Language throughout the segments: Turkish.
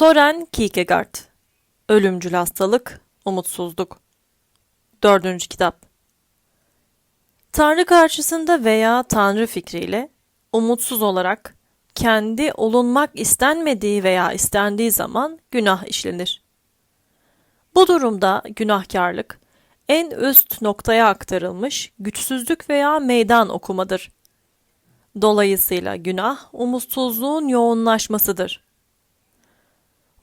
Soren Kierkegaard Ölümcül Hastalık, Umutsuzluk Dördüncü kitap Tanrı karşısında veya Tanrı fikriyle umutsuz olarak kendi olunmak istenmediği veya istendiği zaman günah işlenir. Bu durumda günahkarlık en üst noktaya aktarılmış güçsüzlük veya meydan okumadır. Dolayısıyla günah umutsuzluğun yoğunlaşmasıdır.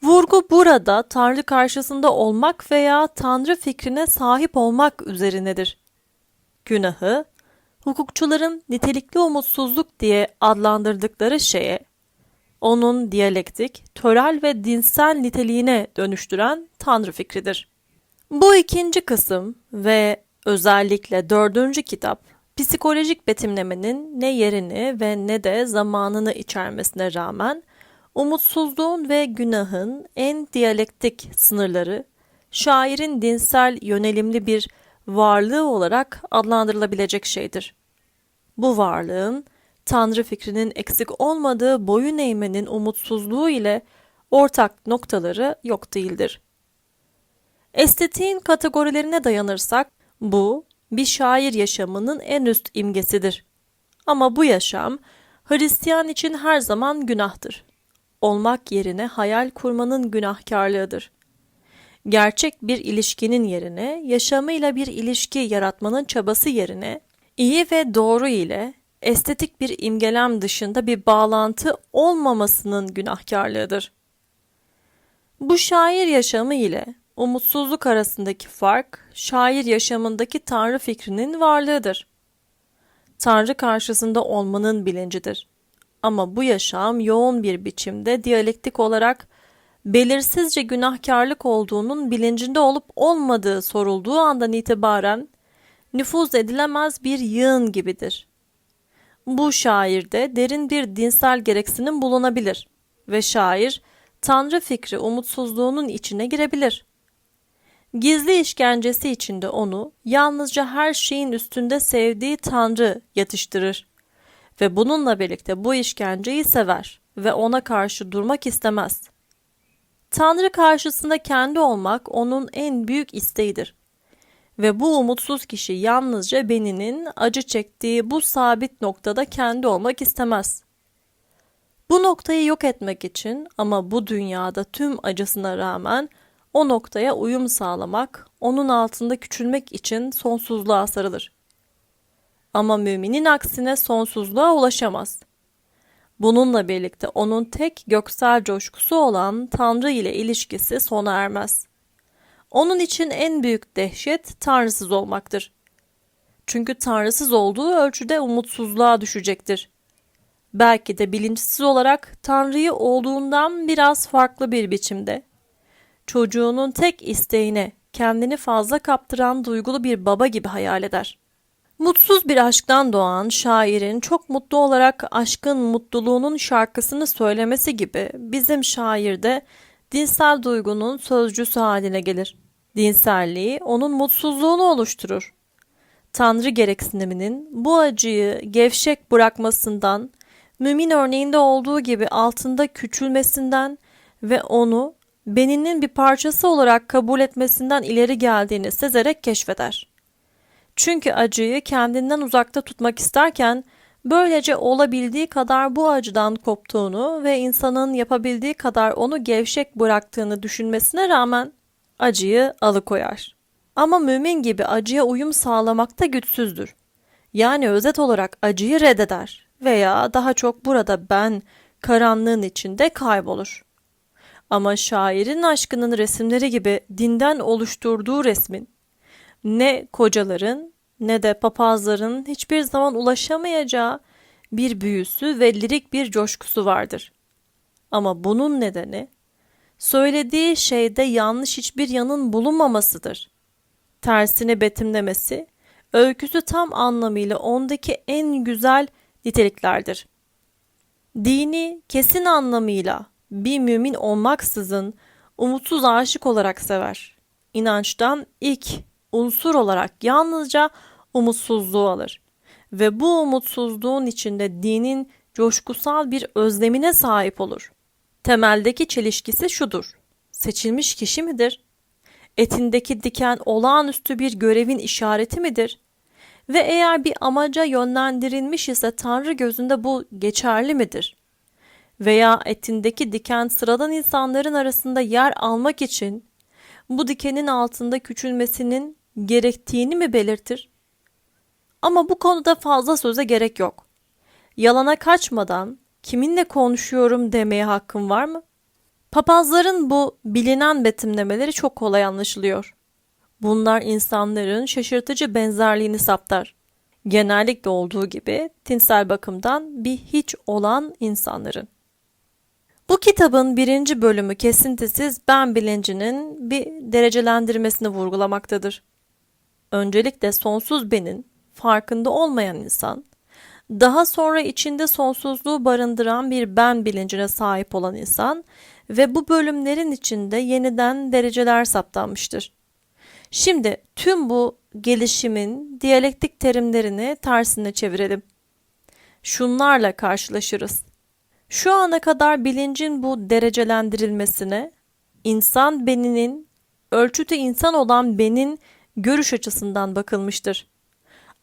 Vurgu burada Tanrı karşısında olmak veya Tanrı fikrine sahip olmak üzerinedir. Günahı, hukukçuların nitelikli umutsuzluk diye adlandırdıkları şeye, onun diyalektik, töral ve dinsel niteliğine dönüştüren Tanrı fikridir. Bu ikinci kısım ve özellikle dördüncü kitap, psikolojik betimlemenin ne yerini ve ne de zamanını içermesine rağmen, umutsuzluğun ve günahın en diyalektik sınırları, şairin dinsel yönelimli bir varlığı olarak adlandırılabilecek şeydir. Bu varlığın, Tanrı fikrinin eksik olmadığı boyun eğmenin umutsuzluğu ile ortak noktaları yok değildir. Estetiğin kategorilerine dayanırsak, bu, bir şair yaşamının en üst imgesidir. Ama bu yaşam, Hristiyan için her zaman günahtır. Olmak yerine hayal kurmanın günahkarlığıdır. Gerçek bir ilişkinin yerine, yaşamıyla bir ilişki yaratmanın çabası yerine, iyi ve doğru ile estetik bir imgelem dışında bir bağlantı olmamasının günahkarlığıdır. Bu şair yaşamı ile umutsuzluk arasındaki fark, şair yaşamındaki tanrı fikrinin varlığıdır. Tanrı karşısında olmanın bilincidir. Ama bu yaşam yoğun bir biçimde diyalektik olarak belirsizce günahkarlık olduğunun bilincinde olup olmadığı sorulduğu andan itibaren nüfuz edilemez bir yığın gibidir. Bu şairde derin bir dinsel gereksinim bulunabilir ve şair tanrı fikri umutsuzluğunun içine girebilir. Gizli işkencesi içinde onu yalnızca her şeyin üstünde sevdiği tanrı yatıştırır ve bununla birlikte bu işkenceyi sever ve ona karşı durmak istemez. Tanrı karşısında kendi olmak onun en büyük isteğidir. Ve bu umutsuz kişi yalnızca beninin acı çektiği bu sabit noktada kendi olmak istemez. Bu noktayı yok etmek için ama bu dünyada tüm acısına rağmen o noktaya uyum sağlamak, onun altında küçülmek için sonsuzluğa sarılır. Ama müminin aksine sonsuzluğa ulaşamaz. Bununla birlikte onun tek göksel coşkusu olan Tanrı ile ilişkisi sona ermez. Onun için en büyük dehşet tanrısız olmaktır. Çünkü tanrısız olduğu ölçüde umutsuzluğa düşecektir. Belki de bilinçsiz olarak Tanrı'yı olduğundan biraz farklı bir biçimde. Çocuğunun tek isteğine kendini fazla kaptıran duygulu bir baba gibi hayal eder. Mutsuz bir aşktan doğan şairin çok mutlu olarak aşkın mutluluğunun şarkısını söylemesi gibi bizim şairde dinsel duygunun sözcüsü haline gelir. Dinselliği onun mutsuzluğunu oluşturur. Tanrı gereksiniminin bu acıyı gevşek bırakmasından, mümin örneğinde olduğu gibi altında küçülmesinden ve onu beninin bir parçası olarak kabul etmesinden ileri geldiğini sezerek keşfeder. Çünkü acıyı kendinden uzakta tutmak isterken böylece olabildiği kadar bu acıdan koptuğunu ve insanın yapabildiği kadar onu gevşek bıraktığını düşünmesine rağmen acıyı alıkoyar. Ama mümin gibi acıya uyum sağlamakta güçsüzdür. Yani özet olarak acıyı reddeder veya daha çok burada ben karanlığın içinde kaybolur. Ama şairin aşkının resimleri gibi dinden oluşturduğu resmin ne kocaların ne de papazların hiçbir zaman ulaşamayacağı bir büyüsü ve lirik bir coşkusu vardır. Ama bunun nedeni söylediği şeyde yanlış hiçbir yanın bulunmamasıdır. Tersini betimlemesi, öyküsü tam anlamıyla ondaki en güzel niteliklerdir. Dini kesin anlamıyla bir mümin olmaksızın umutsuz aşık olarak sever. İnançtan ilk unsur olarak yalnızca umutsuzluğu alır. Ve bu umutsuzluğun içinde dinin coşkusal bir özlemine sahip olur. Temeldeki çelişkisi şudur. Seçilmiş kişi midir? Etindeki diken olağanüstü bir görevin işareti midir? Ve eğer bir amaca yönlendirilmiş ise Tanrı gözünde bu geçerli midir? Veya etindeki diken sıradan insanların arasında yer almak için bu dikenin altında küçülmesinin gerektiğini mi belirtir? Ama bu konuda fazla söze gerek yok. Yalana kaçmadan kiminle konuşuyorum demeye hakkım var mı? Papazların bu bilinen betimlemeleri çok kolay anlaşılıyor. Bunlar insanların şaşırtıcı benzerliğini saptar. Genellikle olduğu gibi tinsel bakımdan bir hiç olan insanların. Bu kitabın birinci bölümü kesintisiz ben bilincinin bir derecelendirmesini vurgulamaktadır. Öncelikle sonsuz benin farkında olmayan insan, daha sonra içinde sonsuzluğu barındıran bir ben bilincine sahip olan insan ve bu bölümlerin içinde yeniden dereceler saptanmıştır. Şimdi tüm bu gelişimin diyalektik terimlerini tersine çevirelim. Şunlarla karşılaşırız. Şu ana kadar bilincin bu derecelendirilmesine insan beninin ölçütü insan olan benin görüş açısından bakılmıştır.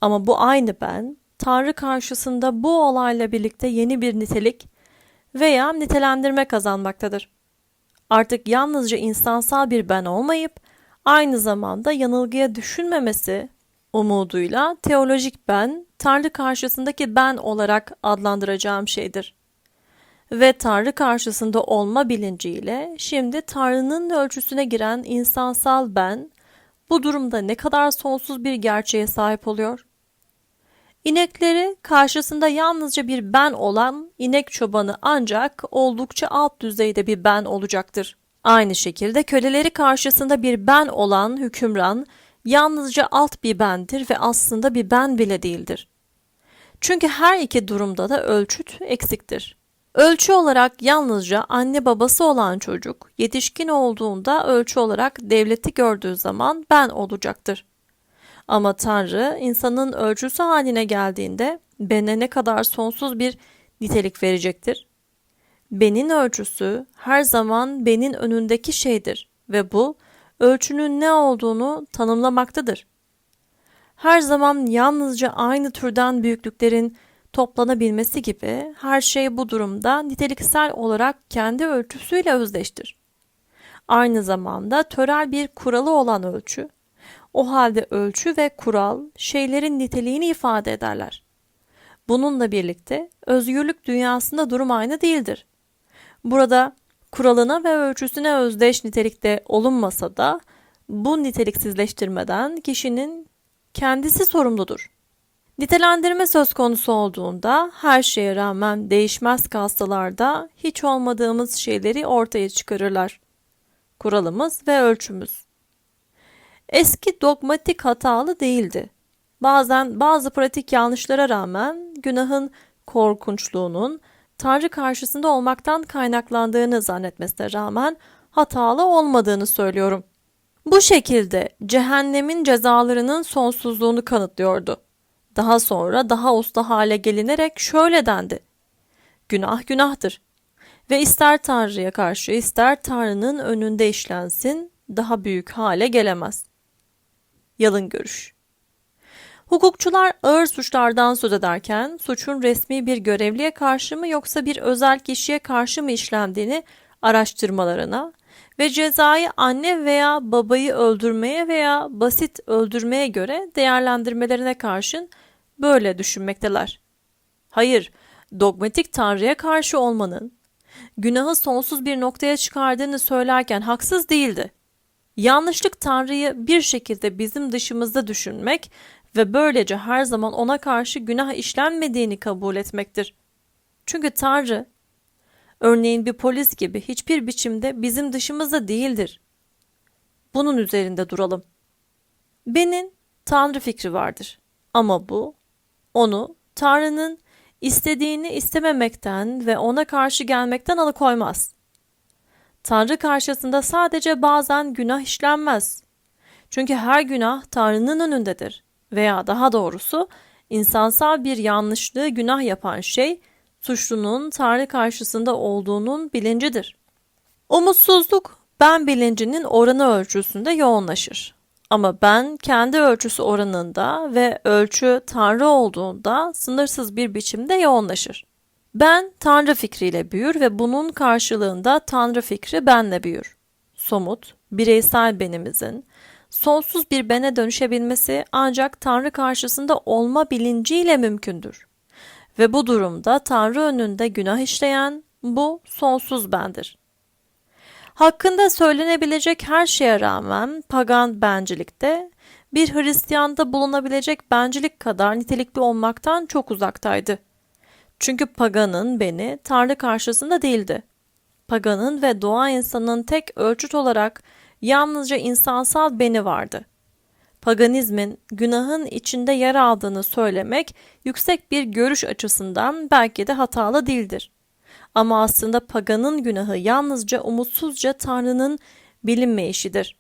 Ama bu aynı ben Tanrı karşısında bu olayla birlikte yeni bir nitelik veya nitelendirme kazanmaktadır. Artık yalnızca insansal bir ben olmayıp aynı zamanda yanılgıya düşünmemesi umuduyla teolojik ben, Tanrı karşısındaki ben olarak adlandıracağım şeydir. Ve Tanrı karşısında olma bilinciyle şimdi Tanrı'nın ölçüsüne giren insansal ben bu durumda ne kadar sonsuz bir gerçeğe sahip oluyor? İnekleri karşısında yalnızca bir ben olan inek çobanı ancak oldukça alt düzeyde bir ben olacaktır. Aynı şekilde köleleri karşısında bir ben olan hükümran yalnızca alt bir bendir ve aslında bir ben bile değildir. Çünkü her iki durumda da ölçüt eksiktir. Ölçü olarak yalnızca anne babası olan çocuk yetişkin olduğunda ölçü olarak devleti gördüğü zaman ben olacaktır. Ama Tanrı insanın ölçüsü haline geldiğinde bene ne kadar sonsuz bir nitelik verecektir? Benin ölçüsü her zaman benin önündeki şeydir ve bu ölçünün ne olduğunu tanımlamaktadır. Her zaman yalnızca aynı türden büyüklüklerin toplanabilmesi gibi her şey bu durumda niteliksel olarak kendi ölçüsüyle özdeştir. Aynı zamanda törel bir kuralı olan ölçü, o halde ölçü ve kural şeylerin niteliğini ifade ederler. Bununla birlikte özgürlük dünyasında durum aynı değildir. Burada kuralına ve ölçüsüne özdeş nitelikte olunmasa da bu niteliksizleştirmeden kişinin kendisi sorumludur. Nitelendirme söz konusu olduğunda her şeye rağmen değişmez kastalarda hiç olmadığımız şeyleri ortaya çıkarırlar. Kuralımız ve ölçümüz. Eski dogmatik hatalı değildi. Bazen bazı pratik yanlışlara rağmen günahın korkunçluğunun Tanrı karşısında olmaktan kaynaklandığını zannetmesine rağmen hatalı olmadığını söylüyorum. Bu şekilde cehennemin cezalarının sonsuzluğunu kanıtlıyordu. Daha sonra daha usta hale gelinerek şöyle dendi. Günah günahtır. Ve ister Tanrı'ya karşı ister Tanrı'nın önünde işlensin daha büyük hale gelemez. Yalın görüş. Hukukçular ağır suçlardan söz ederken suçun resmi bir görevliye karşı mı yoksa bir özel kişiye karşı mı işlendiğini araştırmalarına ve cezayı anne veya babayı öldürmeye veya basit öldürmeye göre değerlendirmelerine karşın böyle düşünmekteler. Hayır, dogmatik Tanrı'ya karşı olmanın günahı sonsuz bir noktaya çıkardığını söylerken haksız değildi. Yanlışlık Tanrı'yı bir şekilde bizim dışımızda düşünmek ve böylece her zaman ona karşı günah işlenmediğini kabul etmektir. Çünkü Tanrı, örneğin bir polis gibi hiçbir biçimde bizim dışımızda değildir. Bunun üzerinde duralım. Benim Tanrı fikri vardır. Ama bu, onu Tanrı'nın istediğini istememekten ve ona karşı gelmekten alıkoymaz. Tanrı karşısında sadece bazen günah işlenmez. Çünkü her günah Tanrı'nın önündedir veya daha doğrusu insansal bir yanlışlığı günah yapan şey suçlunun Tanrı karşısında olduğunun bilincidir. Umutsuzluk ben bilincinin oranı ölçüsünde yoğunlaşır. Ama ben kendi ölçüsü oranında ve ölçü Tanrı olduğunda sınırsız bir biçimde yoğunlaşır. Ben Tanrı fikriyle büyür ve bunun karşılığında Tanrı fikri benle büyür. Somut, bireysel benimizin sonsuz bir bene dönüşebilmesi ancak Tanrı karşısında olma bilinciyle mümkündür. Ve bu durumda Tanrı önünde günah işleyen bu sonsuz bendir. Hakkında söylenebilecek her şeye rağmen pagan bencilikte bir Hristiyanda bulunabilecek bencilik kadar nitelikli olmaktan çok uzaktaydı. Çünkü paganın beni Tanrı karşısında değildi. Paganın ve doğa insanın tek ölçüt olarak yalnızca insansal beni vardı. Paganizmin günahın içinde yer aldığını söylemek yüksek bir görüş açısından belki de hatalı değildir. Ama aslında paganın günahı yalnızca umutsuzca Tanrı'nın bilinmeyişidir.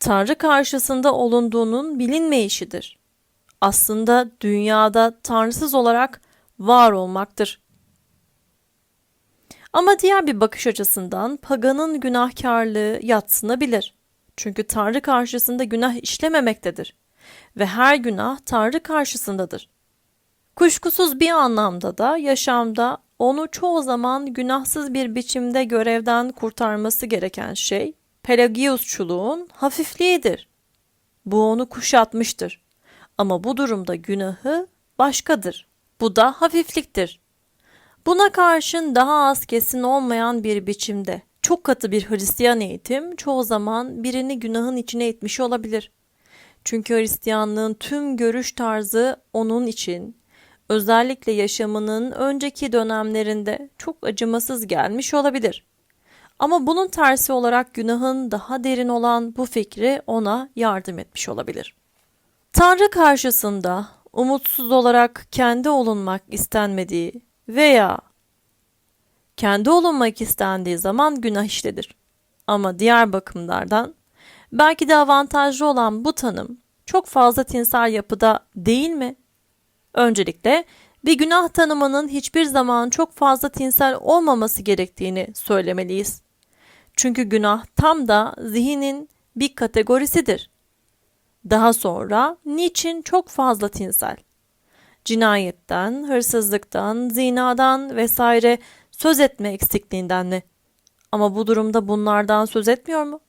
Tanrı karşısında olunduğunun bilinmeyişidir. Aslında dünyada tanrısız olarak var olmaktır. Ama diğer bir bakış açısından paganın günahkarlığı yatsınabilir. Çünkü Tanrı karşısında günah işlememektedir ve her günah Tanrı karşısındadır. Kuşkusuz bir anlamda da yaşamda onu çoğu zaman günahsız bir biçimde görevden kurtarması gereken şey Pelagiusçuluğun hafifliğidir. Bu onu kuşatmıştır. Ama bu durumda günahı başkadır. Bu da hafifliktir. Buna karşın daha az kesin olmayan bir biçimde çok katı bir Hristiyan eğitim çoğu zaman birini günahın içine itmiş olabilir. Çünkü Hristiyanlığın tüm görüş tarzı onun için özellikle yaşamının önceki dönemlerinde çok acımasız gelmiş olabilir. Ama bunun tersi olarak günahın daha derin olan bu fikri ona yardım etmiş olabilir. Tanrı karşısında umutsuz olarak kendi olunmak istenmediği veya kendi olunmak istendiği zaman günah işledir. Ama diğer bakımlardan belki de avantajlı olan bu tanım çok fazla tinsel yapıda değil mi? Öncelikle bir günah tanımının hiçbir zaman çok fazla tinsel olmaması gerektiğini söylemeliyiz. Çünkü günah tam da zihnin bir kategorisidir. Daha sonra niçin çok fazla tinsel? Cinayetten, hırsızlıktan, zinadan vesaire söz etme eksikliğinden mi? Ama bu durumda bunlardan söz etmiyor mu?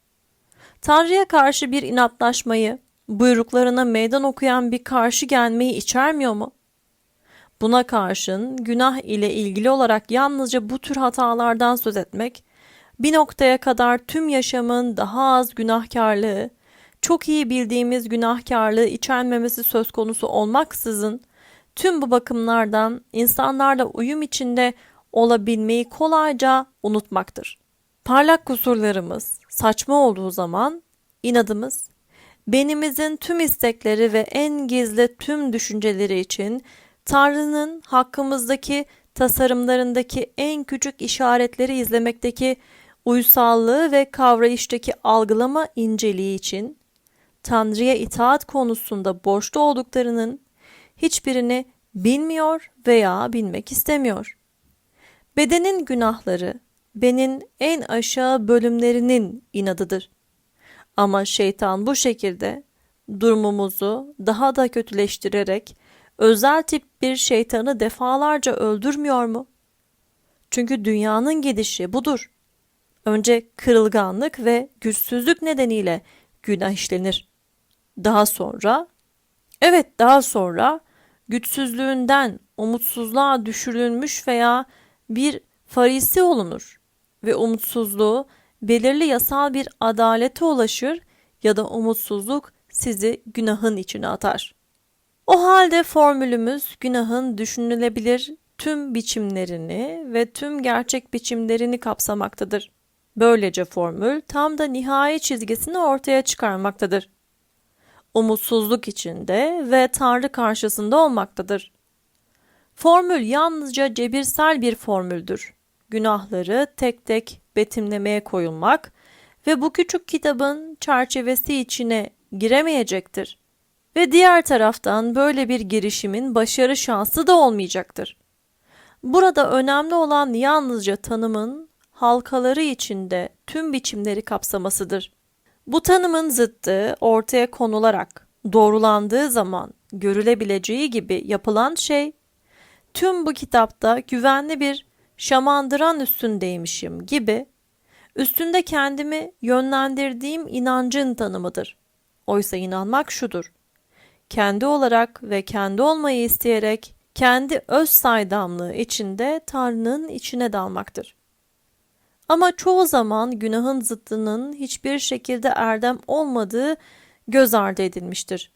Tanrı'ya karşı bir inatlaşmayı, buyruklarına meydan okuyan bir karşı gelmeyi içermiyor mu? Buna karşın günah ile ilgili olarak yalnızca bu tür hatalardan söz etmek, bir noktaya kadar tüm yaşamın daha az günahkarlığı, çok iyi bildiğimiz günahkarlığı içermemesi söz konusu olmaksızın, tüm bu bakımlardan insanlarla uyum içinde olabilmeyi kolayca unutmaktır. Parlak kusurlarımız saçma olduğu zaman inadımız, benimizin tüm istekleri ve en gizli tüm düşünceleri için Tanrı'nın hakkımızdaki tasarımlarındaki en küçük işaretleri izlemekteki uysallığı ve kavrayıştaki algılama inceliği için Tanrı'ya itaat konusunda borçlu olduklarının hiçbirini bilmiyor veya bilmek istemiyor. Bedenin günahları benin en aşağı bölümlerinin inadıdır. Ama şeytan bu şekilde durumumuzu daha da kötüleştirerek özel tip bir şeytanı defalarca öldürmüyor mu? Çünkü dünyanın gidişi budur. Önce kırılganlık ve güçsüzlük nedeniyle günah işlenir. Daha sonra, evet daha sonra güçsüzlüğünden umutsuzluğa düşürülmüş veya bir farisi olunur ve umutsuzluğu belirli yasal bir adalete ulaşır ya da umutsuzluk sizi günahın içine atar. O halde formülümüz günahın düşünülebilir tüm biçimlerini ve tüm gerçek biçimlerini kapsamaktadır. Böylece formül tam da nihai çizgisini ortaya çıkarmaktadır. Umutsuzluk içinde ve Tanrı karşısında olmaktadır. Formül yalnızca cebirsel bir formüldür. Günahları tek tek betimlemeye koyulmak ve bu küçük kitabın çerçevesi içine giremeyecektir. Ve diğer taraftan böyle bir girişimin başarı şansı da olmayacaktır. Burada önemli olan yalnızca tanımın halkaları içinde tüm biçimleri kapsamasıdır. Bu tanımın zıttı ortaya konularak doğrulandığı zaman görülebileceği gibi yapılan şey, tüm bu kitapta güvenli bir şamandıran üstündeymişim gibi üstünde kendimi yönlendirdiğim inancın tanımıdır. Oysa inanmak şudur. Kendi olarak ve kendi olmayı isteyerek kendi öz saydamlığı içinde Tanrı'nın içine dalmaktır. Ama çoğu zaman günahın zıttının hiçbir şekilde erdem olmadığı göz ardı edilmiştir.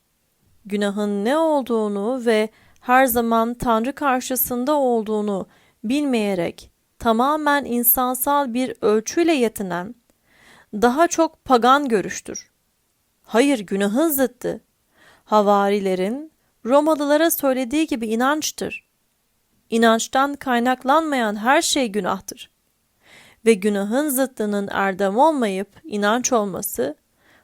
Günahın ne olduğunu ve her zaman Tanrı karşısında olduğunu bilmeyerek tamamen insansal bir ölçüyle yetinen daha çok pagan görüştür. Hayır günahın zıttı. Havarilerin Romalılara söylediği gibi inançtır. İnançtan kaynaklanmayan her şey günahtır. Ve günahın zıttının erdem olmayıp inanç olması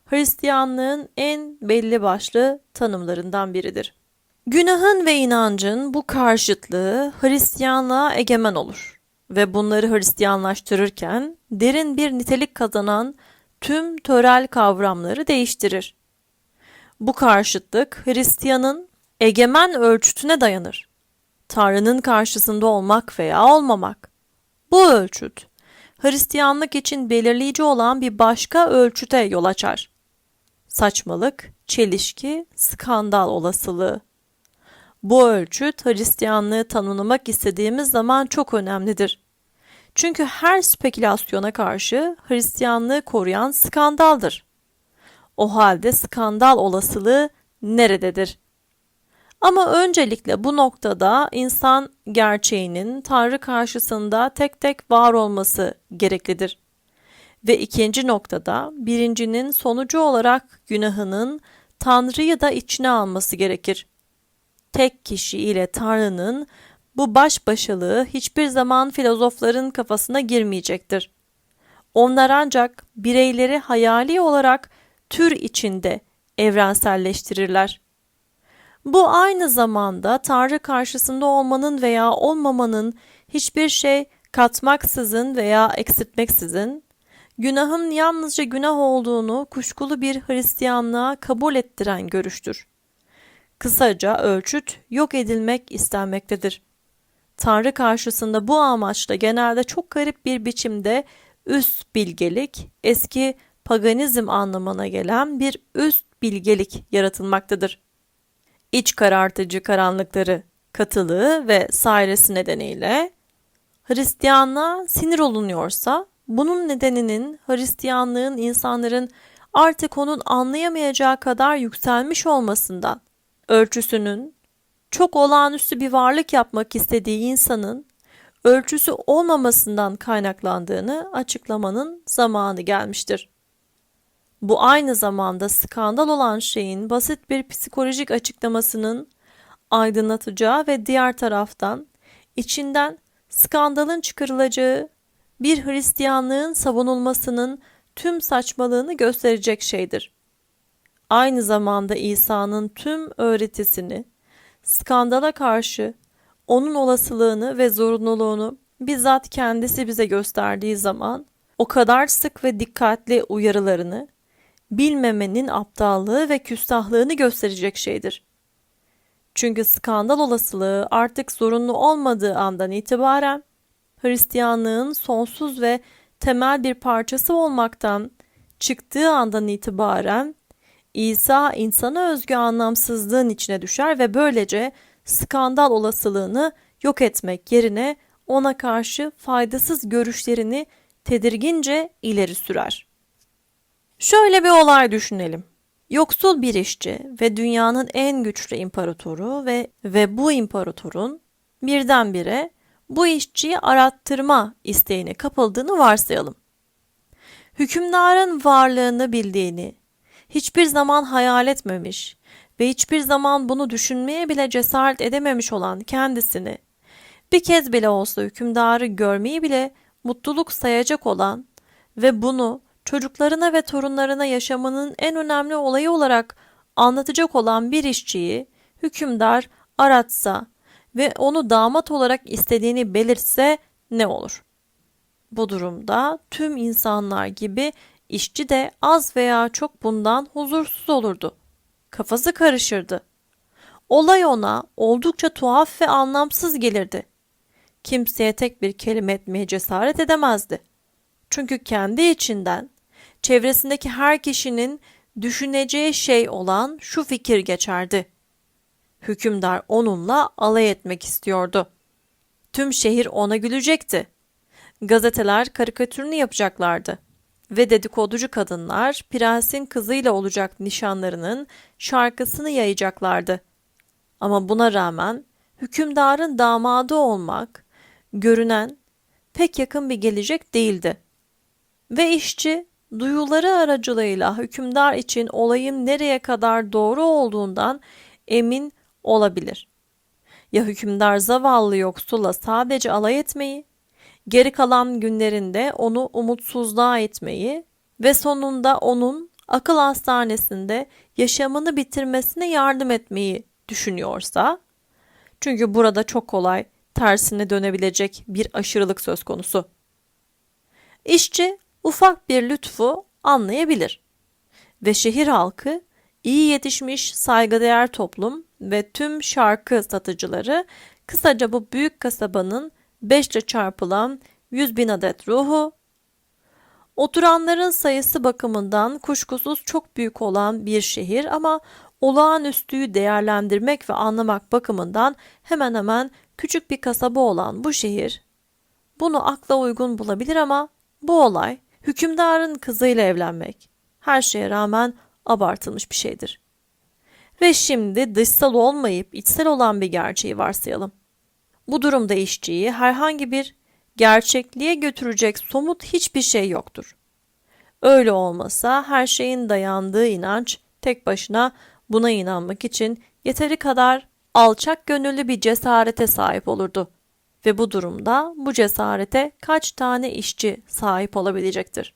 Hristiyanlığın en belli başlı tanımlarından biridir. Günahın ve inancın bu karşıtlığı Hristiyanlığa egemen olur ve bunları Hristiyanlaştırırken derin bir nitelik kazanan tüm törel kavramları değiştirir. Bu karşıtlık Hristiyanın egemen ölçütüne dayanır. Tanrı'nın karşısında olmak veya olmamak. Bu ölçüt, Hristiyanlık için belirleyici olan bir başka ölçüte yol açar. Saçmalık, çelişki, skandal olasılığı. Bu ölçüt Hristiyanlığı tanımlamak istediğimiz zaman çok önemlidir. Çünkü her spekülasyona karşı Hristiyanlığı koruyan skandaldır. O halde skandal olasılığı nerededir? Ama öncelikle bu noktada insan gerçeğinin Tanrı karşısında tek tek var olması gereklidir. Ve ikinci noktada birincinin sonucu olarak günahının Tanrı'yı da içine alması gerekir. Tek kişi ile Tanrı'nın bu baş başalığı hiçbir zaman filozofların kafasına girmeyecektir. Onlar ancak bireyleri hayali olarak tür içinde evrenselleştirirler. Bu aynı zamanda Tanrı karşısında olmanın veya olmamanın hiçbir şey katmaksızın veya eksiltmeksizin, günahın yalnızca günah olduğunu kuşkulu bir Hristiyanlığa kabul ettiren görüştür. Kısaca ölçüt yok edilmek istenmektedir. Tanrı karşısında bu amaçla genelde çok garip bir biçimde üst bilgelik, eski paganizm anlamına gelen bir üst bilgelik yaratılmaktadır. İç karartıcı karanlıkları, katılığı ve sairesi nedeniyle Hristiyanlığa sinir olunuyorsa bunun nedeninin Hristiyanlığın insanların artık onun anlayamayacağı kadar yükselmiş olmasından, ölçüsünün çok olağanüstü bir varlık yapmak istediği insanın ölçüsü olmamasından kaynaklandığını açıklamanın zamanı gelmiştir. Bu aynı zamanda skandal olan şeyin basit bir psikolojik açıklamasının aydınlatacağı ve diğer taraftan içinden skandalın çıkarılacağı bir Hristiyanlığın savunulmasının tüm saçmalığını gösterecek şeydir. Aynı zamanda İsa'nın tüm öğretisini skandala karşı onun olasılığını ve zorunluluğunu bizzat kendisi bize gösterdiği zaman o kadar sık ve dikkatli uyarılarını bilmemenin aptallığı ve küstahlığını gösterecek şeydir. Çünkü skandal olasılığı artık zorunlu olmadığı andan itibaren Hristiyanlığın sonsuz ve temel bir parçası olmaktan çıktığı andan itibaren İsa insana özgü anlamsızlığın içine düşer ve böylece skandal olasılığını yok etmek yerine ona karşı faydasız görüşlerini tedirgince ileri sürer. Şöyle bir olay düşünelim. Yoksul bir işçi ve dünyanın en güçlü imparatoru ve ve bu imparatorun birdenbire bu işçiyi arattırma isteğine kapıldığını varsayalım. Hükümdarın varlığını bildiğini, hiçbir zaman hayal etmemiş ve hiçbir zaman bunu düşünmeye bile cesaret edememiş olan kendisini, bir kez bile olsa hükümdarı görmeyi bile mutluluk sayacak olan ve bunu çocuklarına ve torunlarına yaşamanın en önemli olayı olarak anlatacak olan bir işçiyi hükümdar aratsa ve onu damat olarak istediğini belirtse ne olur? Bu durumda tüm insanlar gibi işçi de az veya çok bundan huzursuz olurdu. Kafası karışırdı. Olay ona oldukça tuhaf ve anlamsız gelirdi. Kimseye tek bir kelime etmeye cesaret edemezdi. Çünkü kendi içinden çevresindeki her kişinin düşüneceği şey olan şu fikir geçerdi. Hükümdar onunla alay etmek istiyordu. Tüm şehir ona gülecekti. Gazeteler karikatürünü yapacaklardı ve dedikoducu kadınlar prensin kızıyla olacak nişanlarının şarkısını yayacaklardı. Ama buna rağmen hükümdarın damadı olmak görünen pek yakın bir gelecek değildi. Ve işçi duyuları aracılığıyla hükümdar için olayın nereye kadar doğru olduğundan emin olabilir. Ya hükümdar zavallı yoksula sadece alay etmeyi, geri kalan günlerinde onu umutsuzluğa etmeyi ve sonunda onun akıl hastanesinde yaşamını bitirmesine yardım etmeyi düşünüyorsa, çünkü burada çok kolay tersine dönebilecek bir aşırılık söz konusu. İşçi ufak bir lütfu anlayabilir. Ve şehir halkı iyi yetişmiş saygıdeğer toplum ve tüm şarkı satıcıları kısaca bu büyük kasabanın 5 ile çarpılan 100 bin adet ruhu, oturanların sayısı bakımından kuşkusuz çok büyük olan bir şehir ama olağanüstüyü değerlendirmek ve anlamak bakımından hemen hemen küçük bir kasaba olan bu şehir bunu akla uygun bulabilir ama bu olay hükümdarın kızıyla evlenmek her şeye rağmen abartılmış bir şeydir. Ve şimdi dışsal olmayıp içsel olan bir gerçeği varsayalım. Bu durumda işçiyi herhangi bir gerçekliğe götürecek somut hiçbir şey yoktur. Öyle olmasa her şeyin dayandığı inanç tek başına buna inanmak için yeteri kadar alçak gönüllü bir cesarete sahip olurdu. Ve bu durumda bu cesarete kaç tane işçi sahip olabilecektir?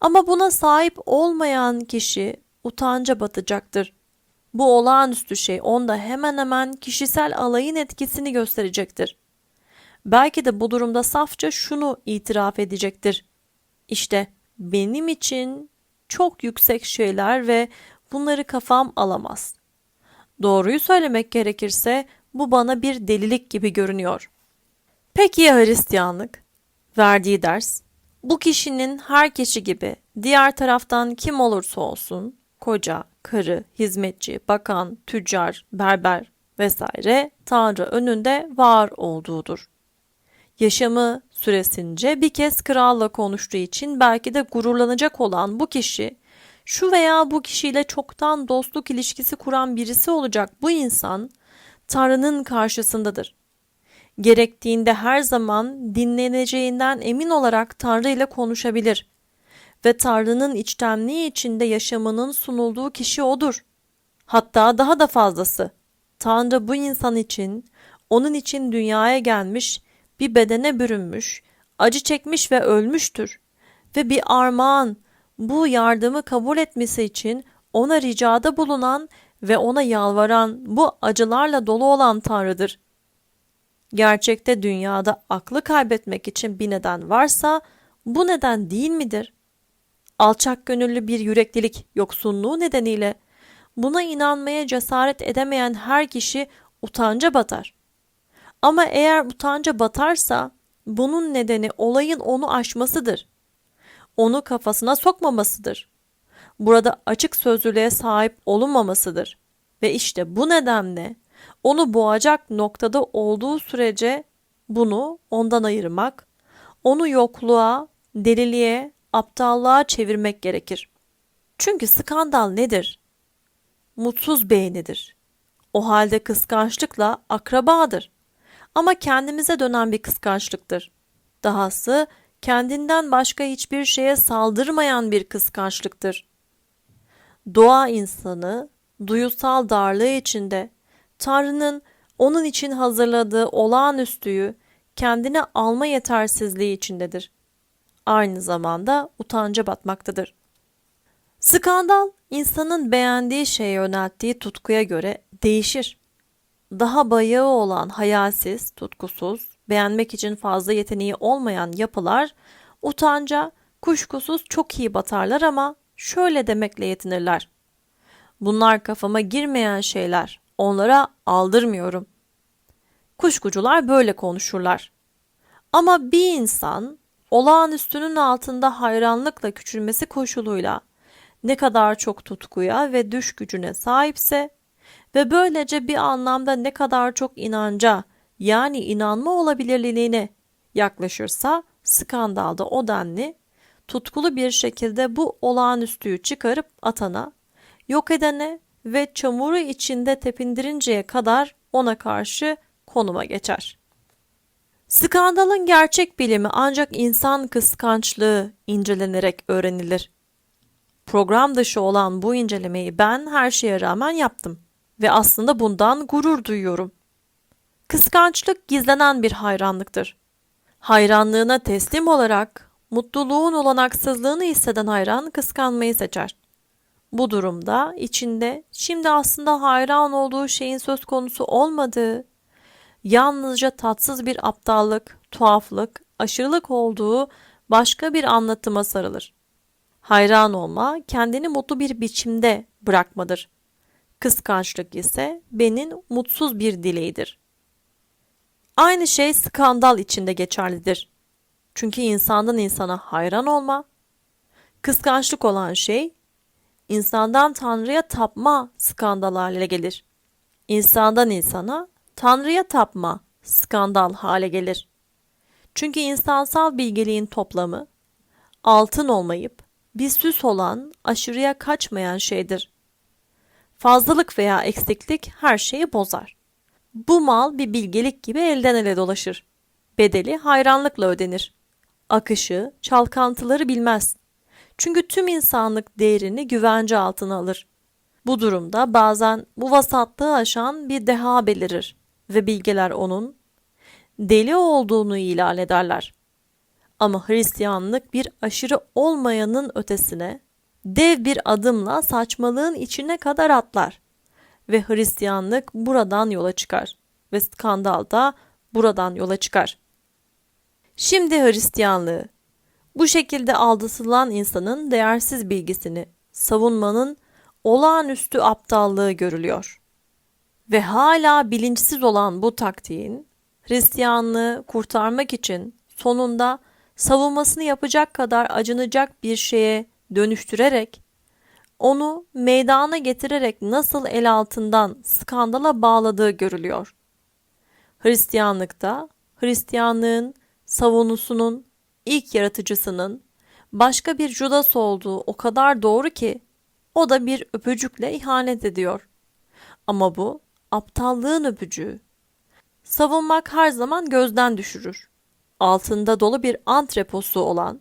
Ama buna sahip olmayan kişi utanca batacaktır. Bu olağanüstü şey onda hemen hemen kişisel alayın etkisini gösterecektir. Belki de bu durumda safça şunu itiraf edecektir. İşte benim için çok yüksek şeyler ve bunları kafam alamaz. Doğruyu söylemek gerekirse bu bana bir delilik gibi görünüyor. Peki ya Hristiyanlık? Verdiği ders, bu kişinin her kişi gibi diğer taraftan kim olursa olsun, koca, karı, hizmetçi, bakan, tüccar, berber vesaire Tanrı önünde var olduğudur. Yaşamı süresince bir kez kralla konuştuğu için belki de gururlanacak olan bu kişi şu veya bu kişiyle çoktan dostluk ilişkisi kuran birisi olacak bu insan Tanrı'nın karşısındadır. Gerektiğinde her zaman dinleneceğinden emin olarak Tanrı ile konuşabilir ve Tanrı'nın içtenliği içinde yaşamının sunulduğu kişi odur. Hatta daha da fazlası. Tanrı bu insan için, onun için dünyaya gelmiş, bir bedene bürünmüş, acı çekmiş ve ölmüştür. Ve bir armağan, bu yardımı kabul etmesi için ona ricada bulunan ve ona yalvaran bu acılarla dolu olan Tanrı'dır. Gerçekte dünyada aklı kaybetmek için bir neden varsa bu neden değil midir? Alçak gönüllü bir yüreklilik yoksunluğu nedeniyle buna inanmaya cesaret edemeyen her kişi utanca batar. Ama eğer utanca batarsa bunun nedeni olayın onu aşmasıdır. Onu kafasına sokmamasıdır. Burada açık sözlülüğe sahip olunmamasıdır. Ve işte bu nedenle onu boğacak noktada olduğu sürece bunu ondan ayırmak, onu yokluğa, deliliğe, aptallığa çevirmek gerekir. Çünkü skandal nedir? Mutsuz beğenidir. O halde kıskançlıkla akrabadır. Ama kendimize dönen bir kıskançlıktır. Dahası kendinden başka hiçbir şeye saldırmayan bir kıskançlıktır. Doğa insanı duyusal darlığı içinde Tanrı'nın onun için hazırladığı olağanüstüyü kendine alma yetersizliği içindedir. Aynı zamanda utanca batmaktadır. Skandal, insanın beğendiği şeye yönelttiği tutkuya göre değişir. daha bayağı olan hayalsiz, tutkusuz, beğenmek için fazla yeteneği olmayan yapılar utanca kuşkusuz çok iyi batarlar ama şöyle demekle yetinirler. Bunlar kafama girmeyen şeyler. Onlara aldırmıyorum. Kuşkucular böyle konuşurlar. Ama bir insan olağanüstünün altında hayranlıkla küçülmesi koşuluyla ne kadar çok tutkuya ve düş gücüne sahipse ve böylece bir anlamda ne kadar çok inanca yani inanma olabilirliğine yaklaşırsa skandalda o denli tutkulu bir şekilde bu olağanüstüyü çıkarıp atana, yok edene ve çamuru içinde tepindirinceye kadar ona karşı konuma geçer. Skandalın gerçek bilimi ancak insan kıskançlığı incelenerek öğrenilir. Program dışı olan bu incelemeyi ben her şeye rağmen yaptım ve aslında bundan gurur duyuyorum. Kıskançlık gizlenen bir hayranlıktır. Hayranlığına teslim olarak mutluluğun olanaksızlığını hisseden hayran kıskanmayı seçer. Bu durumda içinde şimdi aslında hayran olduğu şeyin söz konusu olmadığı, yalnızca tatsız bir aptallık, tuhaflık, aşırılık olduğu başka bir anlatıma sarılır. Hayran olma kendini mutlu bir biçimde bırakmadır. Kıskançlık ise benim mutsuz bir dileğidir. Aynı şey skandal içinde geçerlidir. Çünkü insandan insana hayran olma, kıskançlık olan şey insandan Tanrı'ya tapma skandal haline gelir. İnsandan insana Tanrı'ya tapma skandal hale gelir. Çünkü insansal bilgeliğin toplamı altın olmayıp bir süs olan aşırıya kaçmayan şeydir. Fazlalık veya eksiklik her şeyi bozar. Bu mal bir bilgelik gibi elden ele dolaşır. Bedeli hayranlıkla ödenir. Akışı, çalkantıları bilmez. Çünkü tüm insanlık değerini güvence altına alır. Bu durumda bazen bu vasatlığı aşan bir deha belirir ve bilgeler onun deli olduğunu ilan ederler. Ama Hristiyanlık bir aşırı olmayanın ötesine dev bir adımla saçmalığın içine kadar atlar ve Hristiyanlık buradan yola çıkar ve skandal da buradan yola çıkar. Şimdi Hristiyanlığı bu şekilde aldatılan insanın değersiz bilgisini savunmanın olağanüstü aptallığı görülüyor. Ve hala bilinçsiz olan bu taktiğin Hristiyanlığı kurtarmak için sonunda savunmasını yapacak kadar acınacak bir şeye dönüştürerek onu meydana getirerek nasıl el altından skandala bağladığı görülüyor. Hristiyanlıkta Hristiyanlığın savunusunun ilk yaratıcısının başka bir Judas olduğu o kadar doğru ki o da bir öpücükle ihanet ediyor. Ama bu aptallığın öpücüğü. Savunmak her zaman gözden düşürür. Altında dolu bir antreposu olan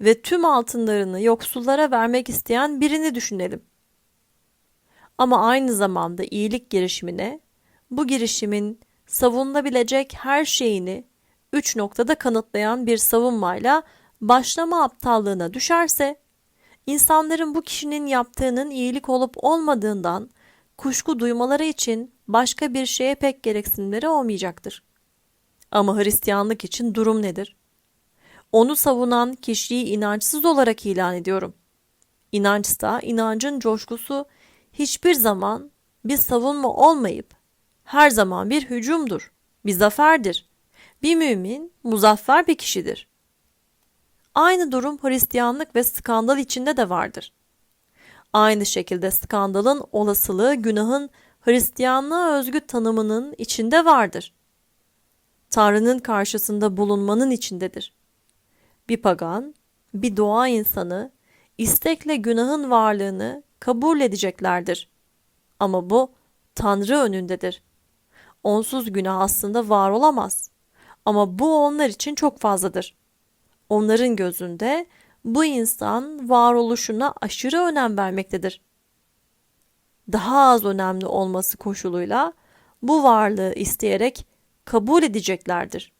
ve tüm altınlarını yoksullara vermek isteyen birini düşünelim. Ama aynı zamanda iyilik girişimine, bu girişimin savunulabilecek her şeyini üç noktada kanıtlayan bir savunmayla başlama aptallığına düşerse, insanların bu kişinin yaptığının iyilik olup olmadığından kuşku duymaları için başka bir şeye pek gereksinimleri olmayacaktır. Ama Hristiyanlık için durum nedir? Onu savunan kişiyi inançsız olarak ilan ediyorum. İnançsa inancın coşkusu hiçbir zaman bir savunma olmayıp her zaman bir hücumdur, bir zaferdir. Bir mümin muzaffer bir kişidir. Aynı durum Hristiyanlık ve skandal içinde de vardır. Aynı şekilde skandalın olasılığı günahın Hristiyanlığa özgü tanımının içinde vardır. Tanrı'nın karşısında bulunmanın içindedir. Bir pagan, bir doğa insanı istekle günahın varlığını kabul edeceklerdir. Ama bu Tanrı önündedir. Onsuz günah aslında var olamaz. Ama bu onlar için çok fazladır. Onların gözünde bu insan varoluşuna aşırı önem vermektedir. Daha az önemli olması koşuluyla bu varlığı isteyerek kabul edeceklerdir.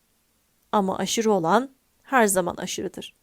Ama aşırı olan her zaman aşırıdır.